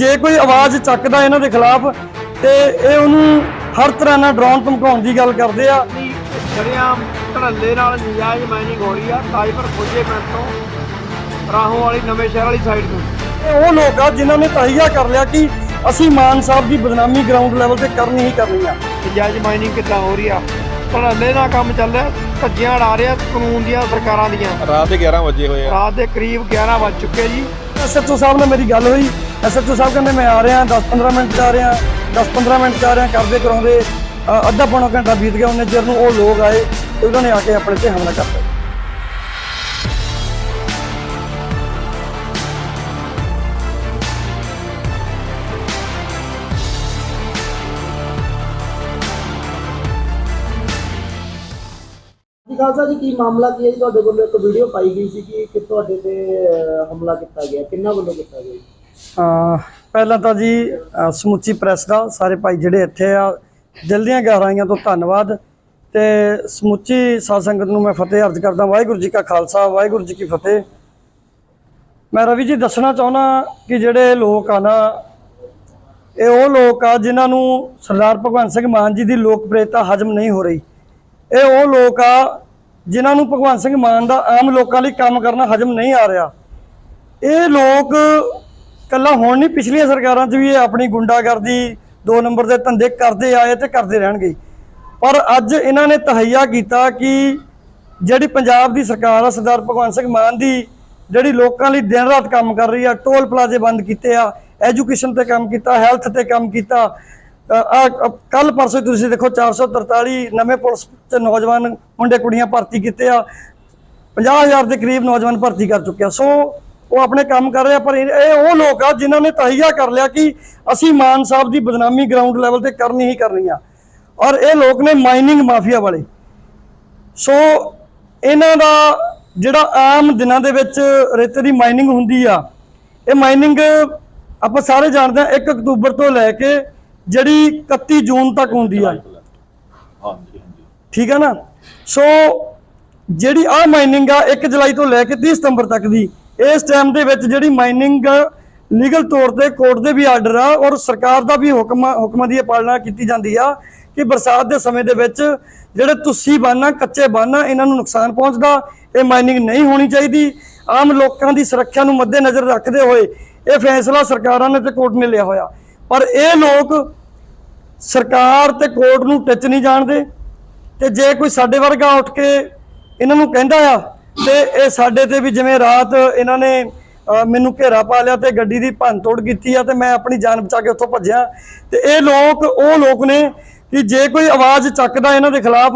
ਜੇ ਕੋਈ ਆਵਾਜ਼ ਚੱਕਦਾ ਇਹਨਾਂ ਦੇ ਖਿਲਾਫ ਤੇ ਇਹ ਉਹਨੂੰ ਹਰ ਤਰ੍ਹਾਂ ਨਾਲ ਡਰਾਉਣ ਧਮਕਾਉਣ ਦੀ ਗੱਲ ਕਰਦੇ ਆ। ਸ਼ਰਿਆਮ ਧੜੱਲੇ ਨਾਲ ਨਜਾਇਜ਼ ਮਾਈਨਿੰਗ ਹੋ ਰਹੀ ਆ ਤਾਜਪੁਰ ਖੋਜੇ ਪਿੰਡ ਤੋਂ ਰਾਹੋਂ ਵਾਲੀ ਨਵੇਂ ਸ਼ਹਿਰ ਵਾਲੀ ਸਾਈਡ ਤੋਂ। ਇਹ ਉਹ ਲੋਕ ਆ ਜਿਨ੍ਹਾਂ ਨੇ ਤਹੀਆ ਕਰ ਲਿਆ ਕਿ ਅਸੀਂ ਮਾਨ ਸਾਹਿਬ ਦੀ ਬਦਨਾਮੀ ਗਰਾਊਂਡ ਲੈਵਲ ਤੇ ਕਰਨੀ ਹੀ ਕਰਨੀ ਆ। ਨਜਾਇਜ਼ ਮਾਈਨਿੰਗ ਕਿੱਦਾਂ ਹੋ ਰਹੀ ਆ? ਧੜੱਲੇ ਨਾਲ ਕੰਮ ਚੱਲ ਰਿਹਾ ਧੱਜੀਆਂ ਉਡਾ ਰਿਹਾ ਕਾਨੂੰਨ ਦੀਆਂ ਸਰਕਾਰਾਂ ਦੀਆਂ। ਰਾਤ ਦੇ 11 ਵਜੇ ਹੋਏ ਆ। ਰਾਤ ਦੇ ਕਰੀਬ 11 ਵੱਜ ਚੁੱਕੇ ਜੀ। ਐਸਐਚਓ ਸਾਹਿਬ ਨਾਲ ਮੇਰੀ ਗੱਲ ਹੋਈ। ਐਸਐਚਓ ਸਾਹਿਬ ਕਹਿੰਦੇ ਮੈਂ ਆ ਰਿਹਾ 10-15 ਮਿੰਟ 'ਚ ਆ ਰਿਹਾ 10-15 ਮਿੰਟ 'ਚ ਆ ਰਿਹਾ, ਕਰਦੇ ਕਰਾਉਂਦੇ। ਅੱਧਾ ਪੌਣਾ ਘੰਟਾ ਬੀਤ ਗਿਆ ਉਹਨੇ ਚਿਰ ਨੂੰ ਉਹ ਲੋਕ ਆਏ, ਉਹਨਾਂ ਨੇ ਆ ਕੇ ਆਪਣੇ ਤੇ ਹਮਲਾ ਕਰਤਾ। ਜੀ ਖਾਲਸਾ ਜੀ, ਕੀ ਮਾਮਲਾ ਕੀ ਹੈ ਜੀ? ਤੁਹਾਡੇ ਵੱਲੋਂ ਇੱਕ ਵੀਡੀਓ ਪਾਈ ਗਈ ਸੀ ਕਿ ਤੁਹਾਡੇ ਤੇ ਹਮਲਾ ਕੀਤਾ ਗਿਆ, ਕਿੰਨਾ ਵੱਲੋਂ ਕੀਤਾ ਗਿਆ ਪਹਿਲਾਂ ਤਾਂ ਜੀ ਸਮੁੱਚੀ ਪ੍ਰੈਸ ਦਾ, ਸਾਰੇ ਭਾਈ ਜਿਹੜੇ ਇੱਥੇ ਆ, ਦਿਲ ਦੀਆਂ ਗਹਿਰਾਈਆਂ ਤੋਂ ਧੰਨਵਾਦ ਤੇ ਸਮੁੱਚੀ ਸਾਧ ਸੰਗਤ ਨੂੰ ਮੈਂ ਫਤਿਹ ਅਰਜ਼ ਕਰਦਾ, ਵਾਹਿਗੁਰੂ ਜੀ ਕਾ ਖਾਲਸਾ, ਵਾਹਿਗੁਰੂ ਜੀ ਕੀ ਫਤਿਹ। ਮੈਂ ਰਵੀ ਜੀ ਦੱਸਣਾ ਚਾਹੁੰਦਾ ਕਿ ਜਿਹੜੇ ਲੋਕ ਆ ਨਾ, ਇਹ ਉਹ ਲੋਕ ਆ ਜਿਨ੍ਹਾਂ ਨੂੰ ਸਰਦਾਰ ਭਗਵੰਤ ਸਿੰਘ ਮਾਨ ਜੀ ਦੀ ਲੋਕਪ੍ਰਿਯਤਾ ਹਜਮ ਨਹੀਂ ਹੋ ਰਹੀ। ਇਹ ਉਹ ਲੋਕ ਆ ਜਿਨ੍ਹਾਂ ਨੂੰ ਭਗਵੰਤ ਸਿੰਘ ਮਾਨ ਦਾ ਆਮ ਲੋਕਾਂ ਲਈ ਕੰਮ ਕਰਨਾ ਹਜਮ ਨਹੀਂ ਆ ਰਿਹਾ। ਇਹ ਲੋਕ ਕੱਲਾ ਹੁਣ ਨਹੀਂ, ਪਿਛਲੀਆਂ ਸਰਕਾਰਾਂ 'ਚ ਵੀ ਇਹ ਆਪਣੀ ਗੁੰਡਾਗਰਦੀ ਦੋ ਨੰਬਰ ਦੇ ਧੰਦੇ ਕਰਦੇ ਆਏ ਤੇ ਕਰਦੇ ਰਹਿਣਗੇ। ਪਰ ਅੱਜ ਇਹਨਾਂ ਨੇ ਤਹਈਆ ਕੀਤਾ ਕਿ ਜਿਹੜੀ ਪੰਜਾਬ ਦੀ ਸਰਕਾਰ ਆ, ਸਰਦਾਰ ਭਗਵੰਤ ਸਿੰਘ ਮਾਨ ਦੀ, ਜਿਹੜੀ ਲੋਕਾਂ ਲਈ ਦਿਨ ਰਾਤ ਕੰਮ ਕਰ ਰਹੀ ਆ, ਟੋਲ ਪਲਾਜ਼ੇ ਬੰਦ ਕੀਤੇ ਆ, ਐਜੂਕੇਸ਼ਨ ਤੇ ਕੰਮ ਕੀਤਾ, ਹੈਲਥ ਤੇ ਕੰਮ ਕੀਤਾ ਆ ਕੱਲ ਪਰਸੋਂ ਤੁਸੀਂ ਦੇਖੋ 443 ਨਵੇਂ ਪੁਲਿਸ ਚ ਨੌਜਵਾਨ ਮੁੰਡੇ ਕੁੜੀਆਂ ਭਰਤੀ ਕੀਤੇ ਆ 50000 ਦੇ ਕਰੀਬ ਨੌਜਵਾਨ ਭਰਤੀ ਕਰ ਚੁੱਕਿਆ ਸੋ ਉਹ ਆਪਣੇ ਕੰਮ ਕਰ ਰਿਹਾ, ਪਰ ਇਹ ਇਹ ਉਹ ਲੋਕ ਆ ਜਿਨ੍ਹਾਂ ਨੇ ਤਹੀਆ ਕਰ ਲਿਆ ਕਿ ਅਸੀਂ ਮਾਨ ਸਾਹਿਬ ਦੀ ਬਦਨਾਮੀ ਗਰਾਊਂਡ ਲੈਵਲ ਤੇ ਕਰਨੀ ਹੀ ਕਰਨੀ ਆ। ਔਰ ਇਹ ਲੋਕ ਨੇ ਮਾਈਨਿੰਗ ਮਾਫੀਆ ਵਾਲੇ। ਸੋ ਇਹਨਾਂ ਦਾ ਜਿਹੜਾ ਆਮ ਦਿਨਾਂ ਦੇ ਵਿੱਚ ਰੇਤੇ ਦੀ ਮਾਈਨਿੰਗ ਹੁੰਦੀ ਆ, ਇਹ ਮਾਈਨਿੰਗ ਆਪਾਂ ਸਾਰੇ ਜਾਣਦੇ ਆ 1 ਅਕਤੂਬਰ ਤੋਂ ਲੈ ਕੇ ਜਿਹੜੀ 31 ਜੂਨ ਤੱਕ ਹੁੰਦੀ ਆ। ਠੀਕ ਆ ਨਾ? ਸੋ ਜਿਹੜੀ ਆ ਮਾਈਨਿੰਗ ਆ 1 ਜੁਲਾਈ ਤੋਂ ਲੈ ਕੇ 30 ਸਤੰਬਰ ਤੱਕ ਦੀ ਇਸ ਟਾਈਮ ਦੇ ਵਿੱਚ ਜਿਹੜੀ ਮਾਈਨਿੰਗ ਲੀਗਲ ਤੌਰ ਤੇ ਕੋਰਟ ਦੇ ਵੀ ਆਰਡਰ ਆ ਔਰ ਸਰਕਾਰ ਦਾ ਵੀ ਹੁਕਮ ਹੁਕਮਾਂ ਦੀ ਪਾਲਣਾ ਕੀਤੀ ਜਾਂਦੀ ਆ ਕਿ ਬਰਸਾਤ ਦੇ ਸਮੇਂ ਦੇ ਵਿੱਚ ਜਿਹੜੇ ਤੁਸੀਂ ਬਾਨਾ ਕੱਚੇ ਬਾਨਾ ਇਹਨਾਂ ਨੂੰ ਨੁਕਸਾਨ ਪਹੁੰਚਦਾ, ਇਹ ਮਾਈਨਿੰਗ ਨਹੀਂ ਹੋਣੀ ਚਾਹੀਦੀ। ਆਮ ਲੋਕਾਂ ਦੀ ਸੁਰੱਖਿਆ ਨੂੰ ਮੱਦੇਨਜ਼ਰ ਰੱਖਦੇ ਹੋਏ ਇਹ ਫੈਸਲਾ ਸਰਕਾਰਾਂ ਨੇ ਤੇ ਕੋਰਟ ਨੇ ਲਿਆ ਹੋਇਆ। ਪਰ ਇਹ ਲੋਕ ਸਰਕਾਰ ਤੇ ਕੋਰਟ ਨੂੰ ਟੱਚ ਨਹੀਂ ਜਾਣਦੇ ਤੇ ਜੇ ਕੋਈ ਸਾਡੇ ਵਰਗਾ ਉੱਠ ਕੇ ਇਹਨਾਂ ਨੂੰ ਕਹਿੰਦਾ ਆ ਤੇ ਇਹ ਸਾਡੇ ਤੇ ਵੀ ਜਿਵੇਂ ਰਾਤ ਇਹਨਾਂ ਨੇ ਮੈਨੂੰ ਘੇਰਾ ਪਾ ਲਿਆ ਤੇ ਗੱਡੀ ਦੀ ਭੰਨ ਤੋੜ ਕੀਤੀ ਆ ਤੇ ਮੈਂ ਆਪਣੀ ਜਾਨ ਬਚਾ ਕੇ ਉੱਥੋਂ ਭੱਜਿਆ। ਤੇ ਇਹ ਲੋਕ, ਉਹ ਲੋਕ ਨੇ ਕਿ ਜੇ ਕੋਈ ਆਵਾਜ਼ ਚੱਕਦਾ ਇਹਨਾਂ ਦੇ ਖਿਲਾਫ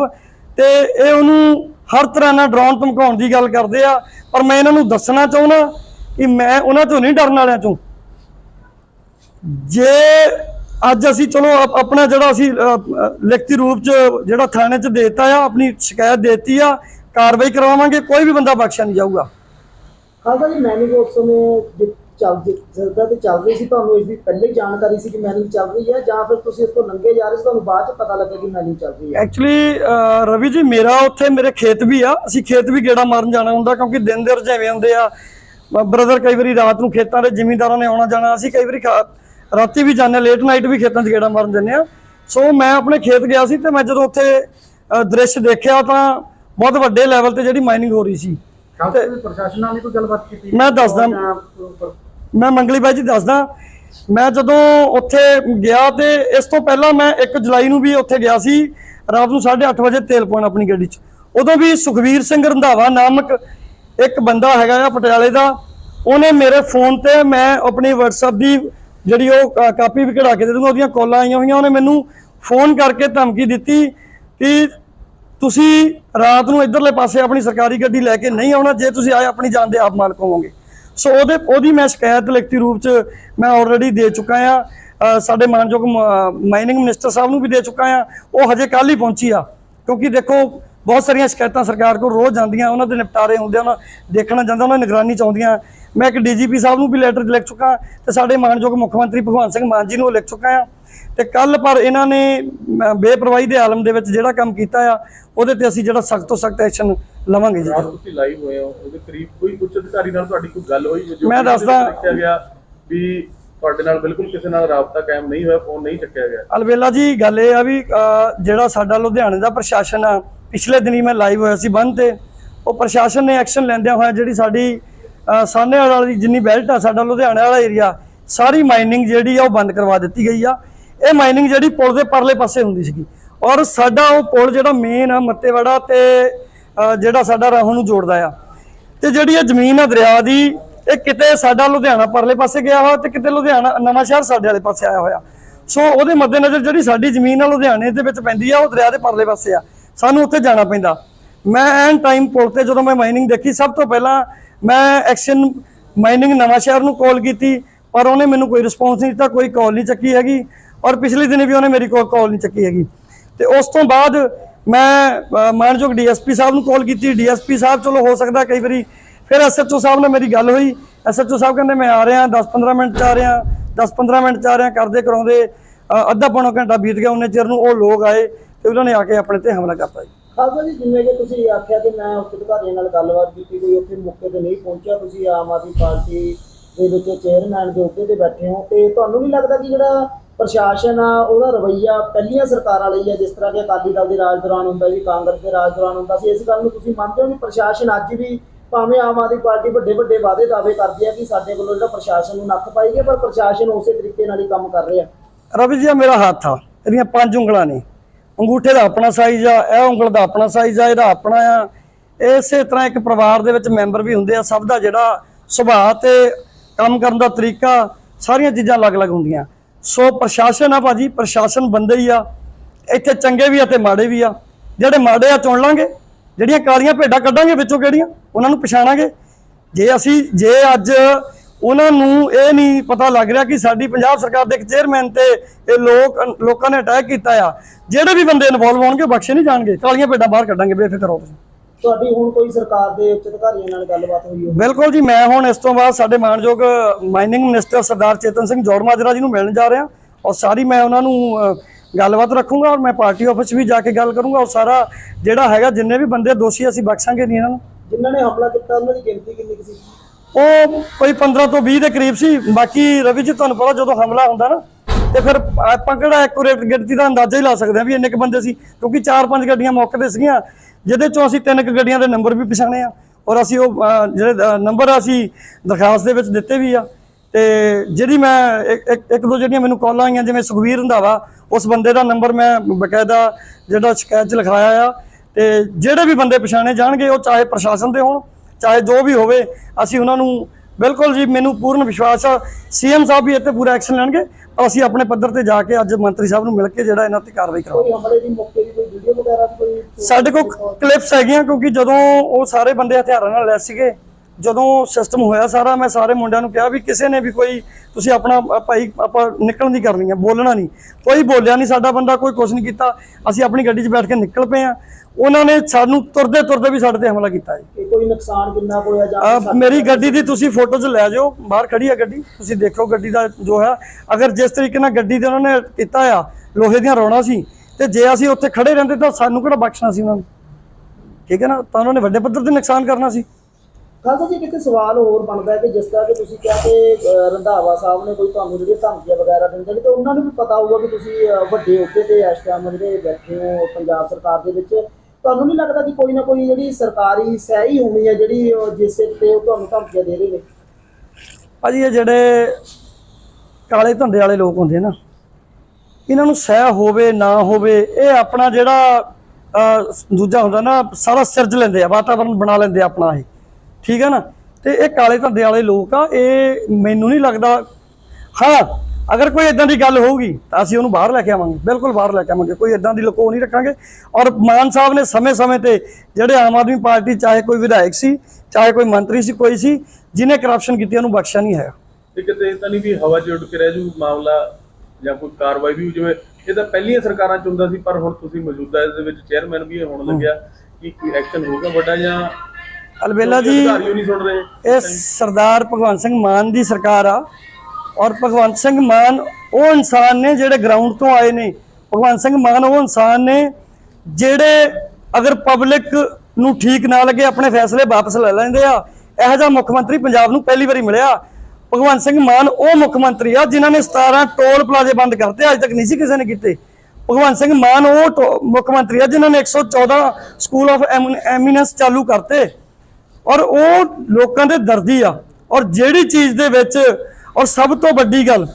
ਤੇ ਇਹ ਉਹਨੂੰ ਹਰ ਤਰ੍ਹਾਂ ਨਾਲ ਡਰਾਉਣ, ਧਮਕਾਉਣ ਦੀ ਗੱਲ ਕਰਦੇ ਆ। ਪਰ ਮੈਂ ਇਹਨਾਂ ਨੂੰ ਦੱਸਣਾ ਚਾਹੁੰਦਾ ਕਿ ਮੈਂ ਉਹਨਾਂ ਤੋਂ ਨਹੀਂ ਡਰਨ ਵਾਲਿਆਂ ਚੋਂ। ਜੇ ਅੱਜ ਅਸੀਂ, ਚਲੋ ਆਪਣਾ ਜਿਹੜਾ ਅਸੀਂ ਲਿਖਤੀ ਰੂਪ ਚ ਜਿਹੜਾ ਥਾਣੇ ਚ ਦੇਤਾ ਆ, ਆਪਣੀ ਸ਼ਿਕਾਇਤ ਦੇਤੀ ਆ ਕਾਰਵਾਈ ਕਰਵਾਵਾਂਗੇ ਕੋਈ ਵੀ ਬੰਦਾ ਬਖਸ਼ਿਆ ਨਹੀਂ ਜਾਊਗਾ। ਖਾਲਸਾ ਜੀ ਮੈਨਿੰਗ ਉਸ ਸਮੇਂ ਚੱਲ ਜਿੱਦਾਂ ਤੇ ਚੱਲ ਰਹੀ ਸੀ ਤੁਹਾਨੂੰ ਇਸ ਦੀ ਪਹਿਲੇ ਜਾਣਕਾਰੀ ਸੀ ਕਿ ਮੈਨਿੰਗ ਚੱਲ ਰਹੀ ਹੈ ਜਾਂ ਫਿਰ ਤੁਸੀਂ ਇਸ ਤੋਂ ਲੰਘੇ ਜਾ ਰਹੇ ਸੀ ਤੁਹਾਨੂੰ ਬਾਅਦ ਚ ਪਤਾ ਲੱਗਾ ਕਿ ਮੈਨਿੰਗ ਚੱਲ ਰਹੀ ਹੈ। ਐਕਚੁਅਲੀ ਰਵੀ ਜੀ ਮੇਰਾ ਉੱਥੇ ਮੇਰੇ ਖੇਤ ਵੀ ਆ ਅਸੀਂ ਖੇਤ ਵੀ ਗੇੜਾ ਮਾਰਨ ਜਾਣਾ ਹੁੰਦਾ ਕਿਉਂਕਿ ਦਿਨ ਦੇ ਰਜੇਵੇਂ ਹੁੰਦੇ ਆ। ਬ੍ਰਦਰ ਕਈ ਵਾਰੀ ਰਾਤ ਨੂੰ ਖੇਤਾਂ ਦੇ ਜ਼ਿਮੀਂਦਾਰਾਂ ਨੇ ਆਉਣਾ ਜਾਣਾ ਅਸੀਂ ਕਈ ਵਾਰੀ ਰਾਤੀ ਵੀ ਜਾਂਦੇ ਲੇਟ ਨਾਈਟ ਵੀ ਖੇਤਾਂ 'ਚ ਗੇੜਾ ਮਾਰਨ ਜਾਂਦੇ ਆ ਸੋ ਮੈਂ ਆਪਣੇ ਖੇਤ ਗਿਆ ਸੀ ਤੇ ਮੈਂ ਜਦੋਂ ਉੱਥੇ ਦ੍ਰਿਸ਼ ਦੇਖਿਆ ਤਾਂ ਬਹੁਤ ਵੱਡੇ ਲੈਵਲ ਤੇ ਜਿਹੜੀ ਮਾਈਨਿੰਗ ਹੋ ਰਹੀ ਸੀ। ਖਾਲਸਾ ਜੀ ਪ੍ਰਸ਼ਾਸਨ ਨਾਲ ਵੀ ਕੋਈ ਗੱਲਬਾਤ ਕੀਤੀ? ਮੈਂ ਦੱਸਦਾ। ਮੈਂ ਮੰਗਲੀ ਬਾਈ ਜੀ ਦੱਸਦਾ। ਮੈਂ ਜਦੋਂ ਉੱਥੇ ਗਿਆ ਤੇ ਇਸ ਤੋਂ ਪਹਿਲਾਂ ਮੈਂ 1 ਜੁਲਾਈ ਨੂੰ ਵੀ ਉੱਥੇ ਗਿਆ ਸੀ। ਰਾਤ ਨੂੰ 8:30 ਵਜੇ ਤੇਲ ਪਾਉਣ ਆਪਣੀ ਗੱਡੀ 'ਚ। ਉਦੋਂ ਵੀ ਸੁਖਵੀਰ ਸਿੰਘ ਰੰਧਾਵਾ ਨਾਮਕ ਇੱਕ ਬੰਦਾ ਹੈਗਾ ਆ ਪਟਿਆਲੇ ਦਾ। ਉਹਨੇ ਮੇਰੇ ਫੋਨ ਤੇ ਮੈਂ ਆਪਣੀ WhatsApp ਦੀ ਜਿਹੜੀ ਉਹ ਕਾਪੀ ਵੀ ਕਢਾ ਕੇ ਦੇ ਦੂੰਗਾ। ਉਹਦੀਆਂ ਕਾਲਾਂ ਆਈਆਂ ਹੋਈਆਂ। ਉਹਨੇ ਮੈਨੂੰ ਫੋਨ ਕਰਕੇ ਧਮਕੀ ਦਿੱਤੀ ਕਿ ਤੁਸੀਂ ਰਾਤ ਨੂੰ ਇਧਰਲੇ ਪਾਸੇ ਆਪਣੀ ਸਰਕਾਰੀ ਗੱਡੀ ਲੈ ਕੇ ਨਹੀਂ ਆਉਣਾ ਜੇ ਤੁਸੀਂ ਆਏ ਆਪਣੀ ਜਾਨ ਦੇ ਆਪ ਮਾਲਕ ਹੋਵੋਗੇ। ਸੋ ਉਹਦੇ ਉਹਦੀ ਮੈਂ ਸ਼ਿਕਾਇਤ ਲਿਖਤੀ ਰੂਪ ਚ ਮੈਂ ਆਲਰੇਡੀ ਦੇ ਚੁੱਕਾ ਆ। ਸਾਡੇ ਮਾਨਯੋਗ ਮਾਈਨਿੰਗ ਮਿਨਿਸਟਰ ਸਾਹਿਬ ਨੂੰ ਵੀ ਦੇ ਚੁੱਕਾ ਆ। ਉਹ ਹਜੇ ਕੱਲ ਹੀ ਪਹੁੰਚੀ ਆ। ਕਿਉਂਕਿ ਦੇਖੋ ਬਹੁਤ ਸਾਰੀਆਂ ਸ਼ਿਕਾਇਤਾਂ ਸਰਕਾਰ ਕੋਲ ਰੋਜ਼ ਜਾਂਦੀਆਂ ਉਹਨਾਂ ਦੇ ਨਿਪਟਾਰੇ ਹੁੰਦੇ ਆ, ਉਹਨਾਂ ਦੇਖਣਾ ਜਾਂਦਾ ਉਹਨਾਂ ਦੀ ਨਿਗਰਾਨੀ ਚ ਆਉਂਦੀਆਂ। ਮੈਂ ਇੱਕ ਡੀਜੀਪੀ ਸਾਹਿਬ ਨੂੰ ਵੀ ਲੈਟਰ ਲਿਖ ਚੁੱਕਾ ਤੇ ਸਾਡੇ ਮਾਨਯੋਗ ਮੁੱਖ ਮੰਤਰੀ ਭਗਵੰਤ ਸਿੰਘ ਮਾਨ ਜੀ ਨੂੰ ਲਿਖ ਚੁੱਕਾ ਆ। ਤੇ ਕੱਲ ਪਰ ਇਹਨਾਂ ਨੇ ਬੇਪਰਵਾਹੀ ਦੇ ਆਲਮ ਦੇ ਵਿੱਚ ਜਿਹੜਾ ਕੰਮ ਕੀਤਾ ਆ ਉਹਦੇ ਤੇ ਅਸੀਂ ਜਿਹੜਾ ਸਖਤ ਤੋਂ ਸਖਤ ਐਕਸ਼ਨ ਲਵਾਂਗੇ ਜੀ। ਤੁਸੀਂ ਲਾਈਵ ਹੋਏ ਹੋ ਉਹਦੇ ਕਰੀਬ ਕੋਈ ਉੱਚ ਅਧਿਕਾਰੀ ਨਾਲ ਤੁਹਾਡੀ ਕੋਈ ਗੱਲ ਹੋਈ ਜੋ ਮੈਂ ਦੱਸਦਾ- ਗਿਆ ਵੀ ਤੁਹਾਡੇ ਨਾਲ ਬਿਲਕੁਲ ਕਿਸੇ ਨਾਲ ਰਾਬਤਾ ਕਾਇਮ ਨਹੀਂ ਹੋਇਆ ਫੋਨ ਨਹੀਂ ਚੱਕਿਆ ਗਿਆ? ਅਲਵੇਲਾ ਜੀ ਗੱਲ ਇਹ ਆ ਵੀ ਜਿਹੜਾ ਸਾਡਾ ਲੁਧਿਆਣੇ ਦਾ ਪ੍ਰਸ਼ਾਸਨ ਆ ਪਿਛਲੇ ਦਿਨੀ ਮੈਂ ਲਾਈਵ ਹੋਇਆ ਸੀ ਬੰਦ ਤੇ ਉਹ ਪ੍ਰਸ਼ਾਸਨ ਨੇ ਐਕਸ਼ਨ ਲੈਂਦਿਆਂ ਹੋਇਆ ਜਿਹੜੀ ਸਾਡੀ ਸਾਹਨੇਵਾਲ ਵਾਲੀ ਜਿੰਨੀ ਬੈਲਟ ਆ ਸਾਡਾ ਲੁਧਿਆਣੇ ਵਾਲਾ ਏਰੀਆ ਸਾਰੀ ਮਾਈਨਿੰਗ ਜਿਹੜੀ ਆ ਉਹ ਬੰਦ ਕਰਵਾ ਦਿੱਤੀ ਗਈ ਆ। ਇਹ ਮਾਈਨਿੰਗ ਜਿਹੜੀ ਪੁਲ ਦੇ ਪਰਲੇ ਪਾਸੇ ਹੁੰਦੀ ਸੀਗੀ। ਔਰ ਸਾਡਾ ਉਹ ਪੁਲ ਜਿਹੜਾ ਮੇਨ ਆ, ਮੱਤੇਵਾੜਾ ਤੇ ਜਿਹੜਾ ਸਾਡਾ ਰਾਹੋਂ ਨੂੰ ਜੋੜਦਾ ਆ। ਤੇ ਜਿਹੜੀ ਇਹ ਜ਼ਮੀਨ ਆ ਦਰਿਆ ਦੀ, ਇਹ ਕਿਤੇ ਸਾਡਾ ਲੁਧਿਆਣਾ ਪਰਲੇ ਪਾਸੇ ਗਿਆ ਹੋਇਆ ਤੇ ਕਿਤੇ ਲੁਧਿਆਣਾ, ਨਵਾਂ ਸ਼ਹਿਰ ਸਾਡੇ ਵਾਲੇ ਪਾਸੇ ਆਇਆ ਹੋਇਆ। ਸੋ ਉਹਦੇ ਮੱਦੇਨਜ਼ਰ ਜਿਹੜੀ ਸਾਡੀ ਜ਼ਮੀਨ ਆ ਲੁਧਿਆਣੇ ਦੇ ਵਿੱਚ ਪੈਂਦੀ ਆ, ਉਹ ਦਰਿਆ ਦੇ ਪਰਲੇ ਪਾਸੇ ਆ। ਸਾਨੂੰ ਉੱਥੇ ਜਾਣਾ ਪੈਂਦਾ। ਮੈਂ ਐਨ ਟਾਈਮ ਪੁਲ ਤੇ ਜਦੋਂ ਮੈਂ ਮਾਈਨਿੰਗ ਦੇਖੀ, ਸਭ ਤੋਂ ਪਹਿਲਾਂ ਮੈਂ ਐਕਸ਼ਨ ਮਾਈਨਿੰਗ ਨਵਾਂ ਸ਼ਹਿਰ ਨੂੰ ਕਾਲ ਕੀਤੀ, ਪਰ ਉਹਨੇ ਮੈਨੂੰ ਕੋਈ ਰਿਸਪੌਂਸ ਨਹੀਂ ਦਿੱਤਾ, ਕੋਈ ਕਾਲ ਨਹੀਂ ਚੱਕੀ ਹੈਗੀ। ਔਰ ਪਿਛਲੇ ਦਿਨ ਵੀ ਉਹਨੇ ਮੇਰੀ ਕੋਲ ਕਾਲ ਨਹੀਂ ਚੱਕੀ ਹੈਗੀ। ਤੇ ਉਸ ਤੋਂ ਬਾਅਦ ਮੈਂ ਅ, ਮਾਨਯੋਗ ਡੀਐਸਪੀ ਸਾਹਿਬ ਨੂੰ ਕਾਲ ਕੀਤੀ। ਡੀਐਸਪੀ ਸਾਹਿਬ ਚਲੋ ਹੋ ਸਕਦਾ ਕਈ ਵਾਰੀ ਫਿਰ ਐਸਐਚਓ ਸਾਹਿਬ ਨਾਲ ਮੇਰੀ ਗੱਲ ਹੋਈ। ਐਸਐਚਓ ਸਾਹਿਬ ਕਹਿੰਦੇ ਮੈਂ ਆ ਰਿਹਾ 10-15 ਮਿੰਟ ਚ ਆ ਰਿਹਾ 10-15 ਮਿੰਟ ਚ ਆ ਰਿਹਾ ਕਰਦੇ ਕਰਾਉਂਦੇ। ਅੱਧਾ ਪੌਣਾ ਘੰਟਾ ਬੀਤ ਗਿਆ ਉਹਨੇ ਚਿਰ ਨੂੰ ਉਹ ਲੋਕ ਆਏ ਤੇ ਉਹਨਾਂ ਨੇ ਆ ਕੇ ਆਪਣੇ ਤੇ ਹਮਲਾ ਕਰਤਾ ਜੀ। ਖਾਲਸਾ ਜੀ ਜਿਵੇਂ ਕਿ ਤੁਸੀਂ ਆਖਿਆ ਕਿ ਮੈਂ ਉੱਚ ਅਧਿਕਾਰੀਆਂ ਨਾਲ ਗੱਲਬਾਤ ਕੀਤੀ ਕੋਈ ਉੱਥੇ ਮੌਕੇ ਤੇ ਨਹੀਂ ਪਹੁੰਚਿਆ। ਤੁਸੀਂ ਆਮ ਆਦਮੀ ਪਾਰਟੀ ਦੇ ਵਿੱਚ ਚੇਅਰਮੈਨ ਦੇ ਉੱਤੇ ਤੇ ਬੈਠੇ ਹੋ ਤੇ ਤੁਹਾਨੂੰ ਨਹੀਂ ਲੱਗਦਾ ਕਿ ਜਿਹੜਾ ਪ੍ਰਸ਼ਾਸਨ ਆ, ਉਹਦਾ ਰਵੱਈਆ ਪਹਿਲੀਆਂ ਸਰਕਾਰਾਂ ਲਈ ਆ, ਜਿਸ ਤਰ੍ਹਾਂ ਕਿ ਅਕਾਲੀ ਦਲ ਦੇ ਰਾਜ ਦੌਰਾਨ ਹੁੰਦਾ ਸੀ ਕਾਂਗਰਸ ਦੇ ਰਾਜ ਦੌਰਾਨ ਹੁੰਦਾ ਸੀ। ਇਸ ਗੱਲ ਨੂੰ ਤੁਸੀਂ ਮੰਨਦੇ ਹੋ ਕਿ ਪ੍ਰਸ਼ਾਸਨ ਅੱਜ ਵੀ ਭਾਵੇਂ ਆਮ ਆਦਮੀ ਪਾਰਟੀ ਵੱਡੇ ਵੱਡੇ ਵਾਅਦੇ ਦਾਅਵੇ ਕਰਦੀ ਆ ਕਿ ਸਾਡੇ ਵੱਲੋਂ ਜਿਹੜਾ ਪ੍ਰਸ਼ਾਸਨ ਨੂੰ ਨੱਥ ਪਾਈ ਗਈ ਪਰ ਪ੍ਰਸ਼ਾਸਨ ਉਸੇ ਤਰੀਕੇ ਨਾਲ ਹੀ ਕੰਮ ਕਰ ਰਿਹਾ। ਰਵੀ ਜੀ, ਆਹ ਮੇਰਾ ਹੱਥ ਆ। ਇਹਦੀਆਂ ਪੰਜ ਉਂਗਲਾਂ ਨੇ। ਅੰਗੂਠੇ ਦਾ ਆਪਣਾ ਸਾਈਜ਼ ਆ, ਇਹ ਉਂਗਲ ਦਾ ਆਪਣਾ ਸਾਈਜ਼ ਆ, ਇਹਦਾ ਆਪਣਾ ਆ। ਇਸੇ ਤਰ੍ਹਾਂ ਇੱਕ ਪਰਿਵਾਰ ਦੇ ਵਿੱਚ ਮੈਂਬਰ ਵੀ ਹੁੰਦੇ ਆ, ਸਭ ਦਾ ਜਿਹੜਾ ਸੁਭਾਅ ਤੇ ਕੰਮ ਕਰਨ ਦਾ ਤਰੀਕਾ, ਸਾਰੀਆਂ ਚੀਜ਼ਾਂ ਅਲੱਗ-ਅਲੱਗ ਹੁੰਦੀਆਂ। ਸੋ ਪ੍ਰਸ਼ਾਸਨ ਆ ਭਾਜੀ, ਪ੍ਰਸ਼ਾਸਨ ਬੰਦੇ ਹੀ ਆ। ਇੱਥੇ ਚੰਗੇ ਵੀ ਆ ਤੇ ਮਾੜੇ ਵੀ ਆ। ਜਿਹੜੇ ਮਾੜੇ ਆ ਚੁਣ ਲਾਂਗੇ। ਜਿਹੜੀਆਂ ਕਾਲੀਆਂ ਭੇਡਾਂ ਕੱਢਾਂਗੇ ਵਿੱਚੋਂ ਕਿਹੜੀਆਂ? ਉਹਨਾਂ ਨੂੰ ਪਛਾਣਾਂਗੇ। ਜੇ ਅਸੀਂ, ਜੇ ਅੱਜ ਉਹਨਾਂ ਨੂੰ ਇਹ ਨਹੀਂ ਪਤਾ ਲੱਗ ਰਿਹਾ ਕਿ ਸਾਡੀ ਪੰਜਾਬ ਸਰਕਾਰ ਦੇ ਇੱਕ ਚੇਅਰਮੈਨ ਤੇ ਇਹ ਲੋਕ, ਲੋਕਾਂ ਨੇ ਅਟੈਕ ਕੀਤਾ ਆ, ਜਿਹੜੇ ਵੀ ਬੰਦੇ ਇਨਵੋਲਵ ਹੋਣਗੇ, ਬਖਸ਼ੇ ਨਹੀਂ ਜਾਣਗੇ। ਕਾਲੀਆਂ ਭੇਡਾਂ ਬਾਹਰ ਕੱਢਾਂਗੇ, ਬੇਫਿਕਰ ਰਹੋ ਤੁਸੀਂ। ਤੁਹਾਡੀ ਹੁਣ ਕੋਈ ਸਰਕਾਰ ਦੇ ਉੱਚ ਅਧਿਕਾਰੀਆਂ ਨਾਲ ਗੱਲਬਾਤ ਹੋਈ ਹੋਵੇ? ਬਿਲਕੁਲ ਜੀ ਮੈਂ ਹੁਣ ਇਸ ਤੋਂ ਬਾਅਦ ਸਾਡੇ ਮਾਨਯੋਗ mining minister Sardar Chetan Singh Jauramajra ਜੀ ਨੂੰ ਮਿਲਣ ਜਾ ਰਿਹਾ। ਔਰ ਸਾਰੀ ਮੈਂ ਉਹਨਾਂ ਨੂੰ ਗੱਲਬਾਤ ਰੱਖੂੰਗਾ ਔਰ ਮੈਂ ਪਾਰਟੀ ਆਫਿਸ ਵੀ ਜਾ ਕੇ ਗੱਲ ਕਰੂੰਗਾ। ਔਰ ਸਾਰਾ ਜਿਹੜਾ ਹੈਗਾ ਜਿੰਨੇ ਵੀ ਬੰਦੇ ਦੋਸ਼ੀ ਅਸੀਂ ਬਖਸ਼ਾਂਗੇ ਨਹੀਂ ਇਹਨਾਂ ਨੂੰ। ਜਿਨ੍ਹਾਂ ਨੇ ਹਮਲਾ ਕੀਤਾ ਉਹਨਾਂ ਦੀ ਗਿਣਤੀ ਕਿੰਨੀ ਸੀ? ਉਹ ਕੋਈ 15 ਤੋਂ 20 ਦੇ ਕਰੀਬ ਸੀ। ਬਾਕੀ ਰਵੀ ਜੀ ਤੁਹਾਨੂੰ ਪਤਾ ਜਦੋਂ ਹਮਲਾ ਹੁੰਦਾ ਨਾ ਤੇ ਫਿਰ ਆਪਾਂ ਕਿਹੜਾ ਐਕੂਰੇਟ ਗਿਣਤੀ ਦਾ ਅੰਦਾਜ਼ਾ ਹੀ ਲਾ ਸਕਦੇ ਹਾਂ ਵੀ ਇੰਨੇ ਕ ਬੰਦੇ ਸੀ। ਕਿਉਂਕਿ 4-5 ਗੱਡੀਆਂ ਮੌਕੇ ਤੇ ਸੀਗੀਆਂ। ਜਿਹਦੇ ਚੋਂ ਅਸੀਂ ਤਿੰਨ ਕੁ ਗੱਡੀਆਂ ਦੇ ਨੰਬਰ ਵੀ ਪਛਾਣੇ ਆ ਔਰ ਅਸੀਂ ਉਹ ਜਿਹੜੇ ਨੰਬਰ ਅਸੀਂ ਦਰਖਾਸਤ ਦੇ ਵਿੱਚ ਦਿੱਤੇ ਵੀ ਆ। ਤੇ ਜਿਹੜੀ ਮੈਂ ਇੱਕ ਦੋ ਜਿਹੜੀਆਂ ਮੈਨੂੰ ਕਾਲਾਂ ਆਈਆਂ, ਜਿਵੇਂ ਸੁਖਵੀਰ ਰੰਧਾਵਾ, ਉਸ ਬੰਦੇ ਦਾ ਨੰਬਰ ਮੈਂ ਬਕਾਇਦਾ ਜਿਹੜਾ ਸ਼ਿਕਾਇਤ 'ਚ ਲਿਖਾਇਆ ਆ। ਤੇ ਜਿਹੜੇ ਵੀ ਬੰਦੇ ਪਛਾਣੇ ਜਾਣਗੇ, ਉਹ ਚਾਹੇ ਪ੍ਰਸ਼ਾਸਨ ਦੇ ਹੋਣ, ਚਾਹੇ ਜੋ ਵੀ ਹੋਵੇ, ਅਸੀਂ ਉਹਨਾਂ ਨੂੰ ਬਿਲਕੁਲ ਜੀ ਮੈਨੂੰ ਪੂਰਨ ਵਿਸ਼ਵਾਸ ਆ। ਸੀਐਮ ਸਾਹਿਬ ਵੀ ਇੱਥੇ ਪੂਰਾ ਐਕਸ਼ਨ ਲੈਣਗੇ। ਅਸੀਂ ਆਪਣੇ ਪੱਧਰ ਤੇ ਜਾ ਕੇ ਅੱਜ ਮੰਤਰੀ ਸਾਹਿਬ ਨੂੰ ਮਿਲ ਕੇ ਜਿਹੜਾ ਇਹਨਾਂ ਤੇ ਕਾਰਵਾਈ ਕਰਾਂਗੇ। ਕੋਈ ਹਮਲੇ ਦੀ ਮੌਕੇ ਦੀ ਕੋਈ ਵੀਡੀਓ ਵਗੈਰਾ ਕੋਈ ਸਾਡੇ ਕੋਲ ਕਲਿੱਪਸ ਹੈਗੀਆਂ ਕਿਉਂਕਿ ਜਦੋਂ ਉਹ ਸਾਰੇ ਬੰਦੇ ਹਥਿਆਰਾਂ ਨਾਲ ਲੈਸ ਸੀਗੇ ਜਦੋਂ ਸਿਸਟਮ ਹੋਇਆ ਸਾਰਾ ਮੈਂ ਸਾਰੇ ਮੁੰਡਿਆਂ ਨੂੰ ਕਿਹਾ ਵੀ ਕਿਸੇ ਨੇ ਵੀ ਕੋਈ ਤੁਸੀਂ ਆਪਣਾ ਭਾਈ ਆਪਾਂ ਨਿਕਲਣ ਦੀ ਕਰਨੀ ਹੈ ਬੋਲਣਾ ਨਹੀਂ। ਕੋਈ ਬੋਲਿਆ ਨਹੀਂ ਸਾਡਾ ਬੰਦਾ ਕੋਈ ਕੁਝ ਨਹੀਂ ਕੀਤਾ। ਅਸੀਂ ਆਪਣੀ ਗੱਡੀ 'ਚ ਬੈਠ ਕੇ ਨਿਕਲ ਪਏ ਆ। ਉਹਨਾਂ ਨੇ ਸਾਨੂੰ ਤੁਰਦੇ ਤੁਰਦੇ ਵੀ ਸਾਡੇ ਤੇ ਹਮਲਾ ਕੀਤਾ ਜੀ। ਕੋਈ ਨੁਕਸਾਨ ਕਿੰਨਾ ਹੋਇਆ ਜਾਂ ਮੇਰੀ ਗੱਡੀ ਦੀ ਤੁਸੀਂ ਫੋਟੋਜ਼ ਲੈ ਜਾਓ ਬਾਹਰ ਖੜੀ ਆ ਗੱਡੀ ਤੁਸੀਂ ਦੇਖੋ ਗੱਡੀ ਦਾ ਜੋ ਹੈ। ਅਗਰ ਜਿਸ ਤਰੀਕੇ ਨਾਲ ਗੱਡੀ ਦੇ ਉਹਨਾਂ ਨੇ ਕੀਤਾ ਆ ਲੋਹੇ ਦੀਆਂ ਰੋਣਾ ਸੀ ਤੇ ਜੇ ਅਸੀਂ ਉੱਥੇ ਖੜੇ ਰਹਿੰਦੇ ਤਾਂ ਸਾਨੂੰ ਕਿਹੜਾ ਬਖਸ਼ਣਾ ਸੀ ਉਹਨਾਂ ਨੂੰ? ਠੀਕ ਹੈ ਨਾ? ਤਾਂ ਉਹਨਾਂ ਨੇ ਵੱਡੇ ਪੱਧਰ ਤੇ ਨੁਕਸਾਨ ਕਰਨਾ ਸੀ। ਖਾਲਸਾ ਜੀ ਕਿਤੇ ਸਵਾਲ ਹੋਰ ਬਣਦਾ ਕਿ ਜਿਸ ਤਰ੍ਹਾਂ ਕਿ ਤੁਸੀਂ ਕਿਹਾ ਕਿ ਅਹ, ਰੰਧਾਵਾ ਸਾਹਿਬ ਨੇ ਕੋਈ ਤੁਹਾਨੂੰ ਜਿਹੜੀਆਂ ਧਮਕੀਆਂ ਵਗੈਰਾ ਦਿੰਦੇ ਨੇ ਤੇ ਉਹਨਾਂ ਨੂੰ ਵੀ ਪਤਾ ਹੋਊਗਾ ਕਿ ਤੁਸੀਂ ਅਹ, ਵੱਡੇ ਅਹੁਦੇ ਤੇ ਇਸ ਟਾਈਮ ਜਿਹੜੇ ਬੈਠੇ ਹੋ ਪੰਜਾਬ ਸਰਕਾਰ ਦੇ ਵਿੱਚ। ਤੁਹਾਨੂੰ ਨਹੀਂ ਲੱਗਦਾ ਕਿ ਕੋਈ ਨਾ ਕੋਈ ਜਿਹੜੀ ਸਰਕਾਰੀ ਸਹਿ ਹੋਣੀ ਹੈ ਜਿਹੜੀ ਉਹ ਜਿਸ ਤੇ ਉਹ ਤੁਹਾਨੂੰ ਧਮਕੀਆਂ ਦੇ ਰਹੇ ਨੇ ਭਾਜੀ ਇਹ ਜਿਹੜੇ ਕਾਲੇ ਧੰਦੇ ਵਾਲੇ ਲੋਕ ਹੁੰਦੇ ਨਾ ਇਹਨਾਂ ਨੂੰ ਸਹਿ ਹੋਵੇ ਨਾ ਹੋਵੇ ਇਹ ਆਪਣਾ ਜਿਹੜਾ ਅਹ, ਦੂਜਾ ਹੁੰਦਾ ਨਾ ਸਾਰਾ ਸਿਰਜ ਲੈਂਦੇ ਆ ਵਾਤਾਵਰਣ ਬਣਾ ਲੈਂਦੇ ਆ ਆਪਣਾ ਇਹ। ਠੀਕ ਹੈ ਨਾ? ਤੇ ਇਹ ਕਾਲੇ ਧੰਦੇ ਵਾਲੇ ਲੋਕ ਆ ਇਹ ਮੈਨੂੰ ਨਹੀਂ ਲੱਗਦਾ। ਹਾਂ ਅਗਰ ਕੋਈ ਇਦਾਂ ਦੀ ਗੱਲ ਹੋਊਗੀ ਤਾਂ ਅਸੀਂ ਉਹਨੂੰ ਬਾਹਰ ਲੈ ਕੇ ਆਵਾਂਗੇ। ਬਿਲਕੁਲ ਬਾਹਰ ਲੈ ਕੇ ਆਵਾਂਗੇ। ਕੋਈ ਇਦਾਂ ਦੀ ਲੁਕੋ ਨਹੀਂ ਰੱਖਾਂਗੇ। ਔਰ ਮਾਨ ਸਾਹਿਬ ਨੇ ਸਮੇਂ-ਸਮੇਂ ਤੇ ਜਿਹੜੇ ਆਮ ਆਦਮੀ ਪਾਰਟੀ ਚਾਹੇ ਕੋਈ ਵਿਧਾਇਕ ਸੀ ਚਾਹੇ ਕੋਈ ਮੰਤਰੀ ਸੀ ਕੋਈ ਸੀ ਜਿਹਨੇ ਕਰਪਸ਼ਨ ਕੀਤੀ ਉਹਨੂੰ ਬਖਸ਼ਿਆ ਨਹੀਂ ਹੈ ਤੇ ਕਿਤੇ ਤਾਂ ਨਹੀਂ ਵੀ ਹਵਾ 'ਚ ਉੱਡ ਕੇ ਰਹਿ ਜੂ ਮਾਮਲਾ ਜਾਂ ਕੋਈ ਕਾਰਵਾਈ ਵੀ ਜਾਵੇ। ਇਹ ਤਾਂ ਪਹਿਲੀਆਂ ਸਰਕਾਰਾਂ 'ਚ ਹੁੰਦਾ ਸੀ ਪਰ ਹੁਣ ਤੁਸੀਂ ਮੌਜੂਦਾ ਇਸ ਦੇ ਵਿੱਚ ਚੇਅਰਮੈਨ ਵੀ ਹੋਣ ਲੱਗਿਆ ਕੀ ਕੀ ਐਕਸ਼ਨ ਹੋਊਗਾ ਵੱਡਾ ਜਾਂ ਅਲਬੇਲਾ ਜੀ ਇਹ ਸਰਦਾਰ ਭਗਵੰਤ ਸਿੰਘ ਮਾਨ ਦੀ ਸਰਕਾਰ ਆ। ਔਰ ਭਗਵੰਤ ਸਿੰਘ ਮਾਨ ਉਹ ਇਨਸਾਨ ਨੇ ਜਿਹੜੇ ਗਰਾਊਂਡ ਤੋਂ ਆਏ ਨੇ। ਭਗਵੰਤ ਸਿੰਘ ਮਾਨ ਉਹ ਇਨਸਾਨ ਨੇ ਜਿਹੜੇ ਅਗਰ ਪਬਲਿਕ ਨੂੰ ਠੀਕ ਨਾ ਲੱਗੇ ਆਪਣੇ ਫੈਸਲੇ ਵਾਪਸ ਲੈ ਲੈਂਦੇ ਆ। ਇਹੋ ਜਿਹਾ ਮੁੱਖ ਮੰਤਰੀ ਪੰਜਾਬ ਨੂੰ ਪਹਿਲੀ ਵਾਰੀ ਮਿਲਿਆ। ਭਗਵੰਤ ਸਿੰਘ ਮਾਨ ਉਹ ਮੁੱਖ ਮੰਤਰੀ ਆ ਜਿਨ੍ਹਾਂ ਨੇ 17 ਟੋਲ ਪਲਾਜ਼ੇ ਬੰਦ ਕਰਤੇ ਅੱਜ ਤੱਕ ਨਹੀਂ ਸੀ ਕਿਸੇ ਨੇ ਕੀਤੇ। ਭਗਵੰਤ ਸਿੰਘ ਮਾਨ ਉਹ ਮੁੱਖ ਮੰਤਰੀ ਆ ਜਿਨ੍ਹਾਂ ਨੇ 114 ਸਕੂਲ ਆਫ ਐਮੀਨੈਂਸ ਚਾਲੂ ਕਰਤੇ। ਔਰ ਉਹ ਲੋਕਾਂ ਦੇ ਦਰਦੀ ਆ। ਔਰ ਜਿਹੜੀ ਚੀਜ਼ ਦੇ ਵਿੱਚ ਔਰ ਸਭ ਤੋਂ ਵੱਡੀ ਗੱਲ,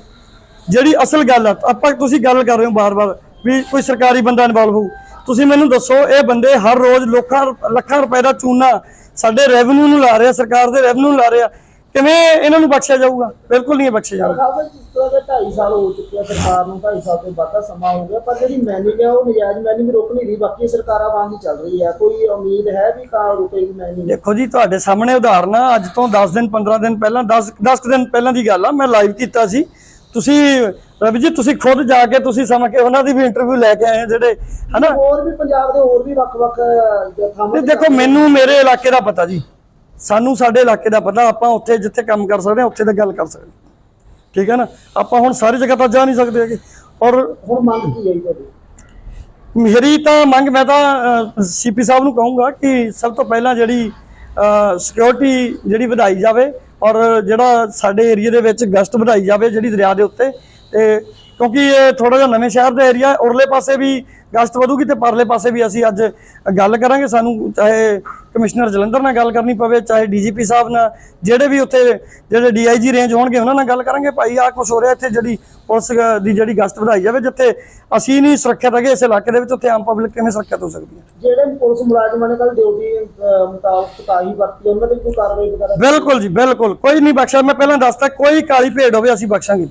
ਜਿਹੜੀ ਅਸਲ ਗੱਲ ਆ, ਆਪਾਂ ਤੁਸੀਂ ਗੱਲ ਕਰ ਰਹੇ ਹੋ ਬਾਰ-ਬਾਰ ਵੀ ਕੋਈ ਸਰਕਾਰੀ ਬੰਦਾ ਇਨਵੋਲਵ ਹੋਊ। ਤੁਸੀਂ ਮੈਨੂੰ ਦੱਸੋ, ਇਹ ਬੰਦੇ ਹਰ ਰੋਜ਼ ਲੋਕਾਂ, ਲੱਖਾਂ ਰੁਪਏ ਦਾ ਚੂਨਾ ਸਾਡੇ ਰੈਵਨਿਊ ਨੂੰ ਲਾ ਰਹੇ ਆ ਸਰਕਾਰ ਦੇ ਰੈਵਨਿਊ ਨੂੰ ਲਾ ਰਹੇ। ਆ ਕਿਵੇਂ ਇਹਨਾਂ ਨੂੰ ਬਖਸ਼ਿਆ ਜਾਊਗਾ? ਬਿਲਕੁਲ ਨਹੀਂ ਬਖਸ਼ਿਆ ਜਾਊਗਾ ਖਾਲਸਾ ਜੀ, ਜਿਸ ਤਰ੍ਹਾਂ ਦੇ 2.5 ਸਾਲ ਹੋ ਚੁੱਕੇ ਆ ਸਰਕਾਰ ਨੂੰ 2.5 ਸਾਲ ਤੋਂ ਵੱਧ ਦਾ ਸਮਾਂ ਹੋ ਗਿਆ ਪਰ ਜਿਹੜੀ ਮੈਨਿੰਗ ਹੈ ਉਹ ਨਜਾਇਜ਼ ਮੈਨਿੰਗ ਰੁਕ ਨਹੀਂ ਰਹੀ ਬਾਕੀ ਸਰਕਾਰਾਂ ਵਾਂਗ ਹੀ ਚੱਲ ਰਹੀ ਹੈ। ਕੋਈ ਉਮੀਦ ਹੈ ਵੀ ਕਾਰ ਰੁਕੇਗੀ ਮੈਨਿੰਗ ਦੇਖੋ ਜੀ ਤੁਹਾਡੇ ਸਾਹਮਣੇ ਉਦਾਹਰਨ ਅੱਜ ਤੋਂ 10 ਦਿਨ 15 ਦਿਨ ਪਹਿਲਾਂ 10 10 ਦਿਨ ਪਹਿਲਾਂ ਦੀ ਗੱਲ ਆ ਮੈਂ ਲਾਈਵ ਕੀਤਾ ਸੀ। ਤੁਸੀਂ ਰਵੀ ਜੀ ਤੁਸੀਂ ਖੁਦ ਜਾ ਕੇ ਤੁਸੀਂ ਸਮਝ ਕੇ ਉਹਨਾਂ ਦੀ ਵੀ ਇੰਟਰਵਿਊ ਲੈ ਕੇ ਆਏ ਜਿਹੜੇ ਹਨਾ? ਹੋਰ ਵੀ ਪੰਜਾਬ ਦੇ ਹੋਰ ਵੀ ਵੱਖ-ਵੱਖ ਥਾਵਾਂ ਦੇਖੋ ਮੈਨੂੰ ਮੇਰੇ ਇਲਾਕੇ ਦਾ ਪਤਾ ਜੀ। ਸਾਨੂੰ ਸਾਡੇ ਇਲਾਕੇ ਦਾ ਪਤਾ ਆਪਾਂ ਉੱਥੇ ਜਿੱਥੇ ਕੰਮ ਕਰ ਸਕਦੇ ਹਾਂ ਉੱਥੇ ਤਾਂ ਗੱਲ ਕਰ ਸਕਦੇ। ਠੀਕ ਹੈ ਨਾ? ਆਪਾਂ ਹੁਣ ਸਾਰੀ ਜਗ੍ਹਾ ਤਾਂ ਜਾ ਨਹੀਂ ਸਕਦੇ ਹੈਗੇ। ਔਰ ਹੁਣ ਮੰਗ ਕੀ ਹੈ ਤੁਹਾਡੀ? ਮੇਰੀ ਤਾਂ ਮੰਗ ਮੈਂ ਤਾਂ ਸੀਪੀ ਸਾਹਿਬ ਨੂੰ ਕਹੂੰਗਾ ਕਿ ਸਭ ਤੋਂ ਪਹਿਲਾਂ ਜਿਹੜੀ ਸਿਕਿਉਰਿਟੀ ਜਿਹੜੀ ਵਧਾਈ ਜਾਵੇ ਔਰ ਜਿਹੜਾ ਸਾਡੇ ਏਰੀਆ ਦੇ ਵਿੱਚ ਗਸ਼ਤ ਵਧਾਈ ਜਾਵੇ ਜਿਹੜੀ ਦਰਿਆ ਦੇ ਉੱਤੇ ਤੇ ਕਿਉਂਕਿ ਇਹ ਥੋੜਾ ਜਿਹਾ ਨਵੇਂ ਸ਼ਹਿਰ ਦਾ ਏਰੀਆ ਉਰਲੇ ਪਾਸੇ ਵੀ ਗਸ਼ਤ ਵਧੂਗੀ ਤੇ ਪਰਲੇ ਪਾਸੇ ਵੀ ਅਸੀਂ ਅੱਜ ਗੱਲ ਕਰਾਂਗੇ। ਸਾਨੂੰ ਚਾਹੇ ਕਮਿਸ਼ਨਰ ਜਲੰਧਰ ਨਾਲ ਗੱਲ ਕਰਨੀ ਪਵੇ ਚਾਹੇ ਡੀਜੀਪੀ ਸਾਹਿਬ ਨਾਲ ਜਿਹੜੇ ਵੀ ਉੱਥੇ ਜਿਹੜੇ ਡੀਆਈਜੀ ਰੇਂਜ ਹੋਣਗੇ ਉਹਨਾਂ ਨਾਲ ਗੱਲ ਕਰਾਂਗੇ। ਭਾਈ ਆ ਕੁਝ ਹੋ ਰਿਹਾ ਇੱਥੇ ਜਿਹੜੀ ਪੁਲਿਸ ਦੀ ਜਿਹੜੀ ਗਸ਼ਤ ਵਧਾਈ ਜਾਵੇ ਜਿੱਥੇ ਅਸੀਂ ਨਹੀਂ ਸੁਰੱਖਿਅਤ ਹੈਗੇ ਇਸ ਇਲਾਕੇ ਦੇ ਵਿੱਚ ਉੱਥੇ ਆਮ ਪਬਲਿਕ ਕਿਵੇਂ ਸੁਰੱਖਿਅਤ ਹੋ ਸਕਦੀ ਹੈ? ਜਿਹੜੇ ਪੁਲਿਸ ਮੁਲਾਜ਼ਮਾਂ ਨੇ ਕੱਲ ਡਿਊਟੀ ਮੁਤਾਬਕ ਕੁਤਾਹੀ ਵਰਤੀ ਉਹਨਾਂ ਤੇ ਕੋਈ ਕਾਰਵਾਈ ਵਗੈਰਾ? ਬਿਲਕੁਲ ਜੀ ਬਿਲਕੁਲ। ਕੋਈ ਨਹੀਂ ਬਖਸ਼ਾ ਮੈਂ ਪਹਿਲਾਂ ਦੱਸਤਾ ਕੋਈ ਕਾਲੀ ਭੇਡ ਹੋਵੇ ਅਸੀਂ ਬਖਸ਼ਾਂਗੇ।